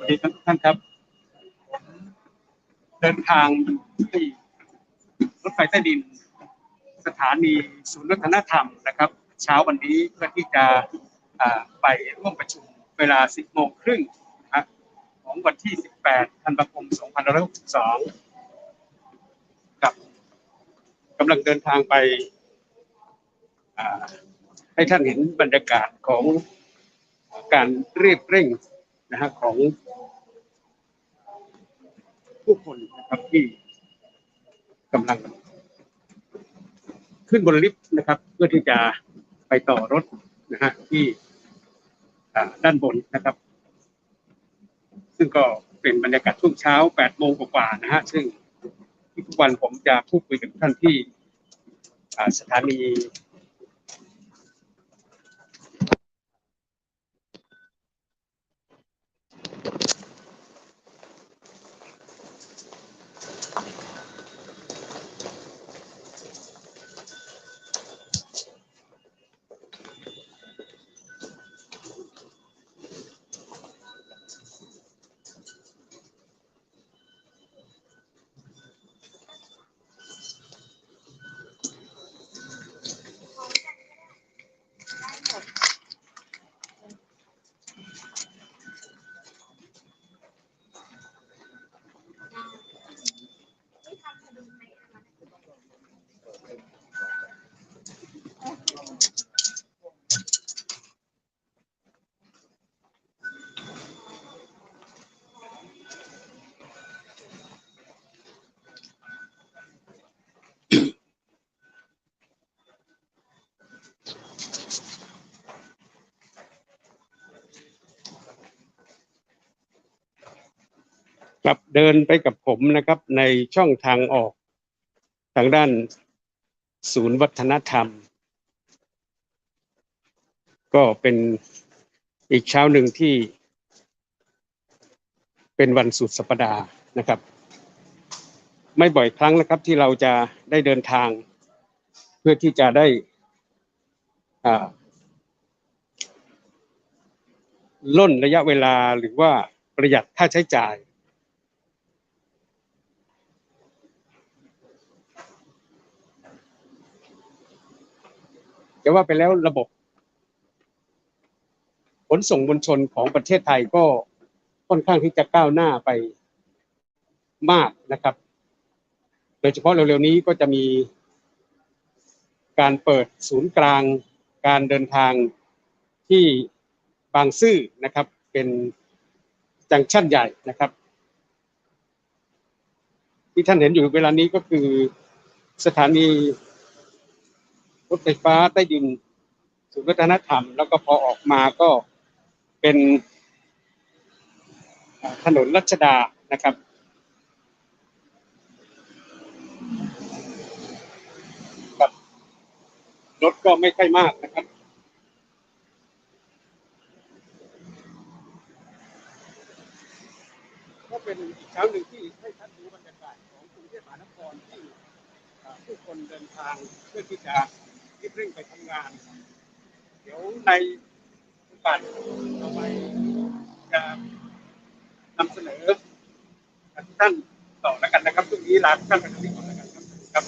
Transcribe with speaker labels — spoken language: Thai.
Speaker 1: วัสดีครับท่านครับ เดินทางที่รถไฟใต้ดิน สถานีศูนย์วัฒนธรรมนะครับ เช้าวันนี้เพื่อที่จะไปร่วมประชุมเวลา 10 โมงครึ่งนะของวันที่ 18 ธันวาคม 2562ครับกำลังเดินทางไปให้ท่านเห็นบรรยากาศของการรีบเร่ง นะฮะของผู้คนนะครับที่กำลัง ขึ้นบนลิฟต์นะครับ เพื่อที่จะไปต่อรถนะฮะที่ด้านบนนะครับ ซึ่งก็เป็นบรรยากาศช่วงเช้า8โมงกว่าๆนะฮะซึ่งทุกวันผมจะพูดคุยกับท่านที่สถานี กลับเดินไปกับผมนะครับ ในช่องทางออกทางด้านศูนย์วัฒนธรรม ก็เป็นอีกเช้าหนึ่งที่ เป็นวันสุดสัปดาห์นะครับ ไม่บ่อยครั้งนะครับที่เราจะได้เดินทาง เพื่อที่จะได้ล่นระยะเวลาหรือว่าประหยัดค่าใช้จ่าย จะว่าไปแล้วระบบขนส่งมวลชนของประเทศไทยก็ค่อนข้างที่จะก้าวหน้าไปมากนะครับ โดยเฉพาะเร็วๆนี้ก็จะมีการเปิดศูนย์กลางการเดินทางที่บางซื่อนะครับ เป็นจังชั่นใหญ่นะครับ ที่ท่านเห็นอยู่เวลานี้ก็คือสถานี รถไฟฟ้าใต้ดินศูนย์วัฒนธรรม แล้วก็พอออกมาก็เป็นถนนรัชดานะครับ รถก็ไม่ค่อยมากนะครับก็เป็นอีกเช้าหนึ่งที่ให้ท่านดูบรรยากาศของกรุงเทพมหานครที่ผู้คนเดินทางเพื่อที่จะ รีบเร่งไปทำงาน เดี๋ยวในโอกาสต่อไปจะนำเสนอท่านต่อแล้วกันนะครับช่วงนี้ลาทุกท่านไปที่ก่อนแล้วกันครับครับ